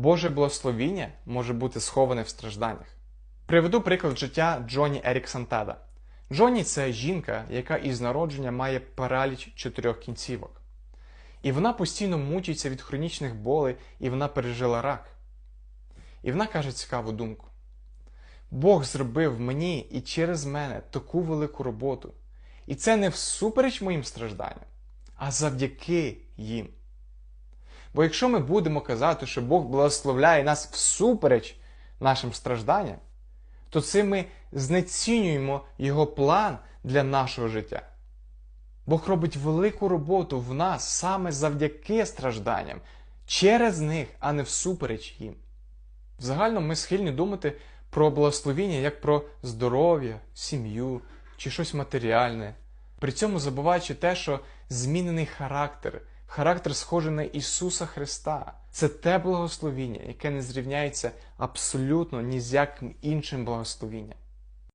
Боже благословіння може бути сховане в стражданнях. Приведу приклад життя Джоні Еріксантада. Джоні це жінка, яка із народження має параліч чотирьох кінцівок. І вона постійно мучиться від хронічних болей, і вона пережила рак. І вона каже цікаву думку: Бог зробив мені і через мене таку велику роботу. І це не всупереч моїм стражданням, а завдяки їм. Бо якщо ми будемо казати, що Бог благословляє нас всупереч нашим стражданням, то цим ми знецінюємо Його план для нашого життя. Бог робить велику роботу в нас саме завдяки стражданням, через них, а не всупереч їм. Взагалі ми схильні думати про благословіння як про здоров'я, сім'ю чи щось матеріальне, при цьому забуваючи те, що змінений характер, характер схожий на Ісуса Христа, це те благословіння, яке не зрівняється абсолютно ні з яким іншим благословінням.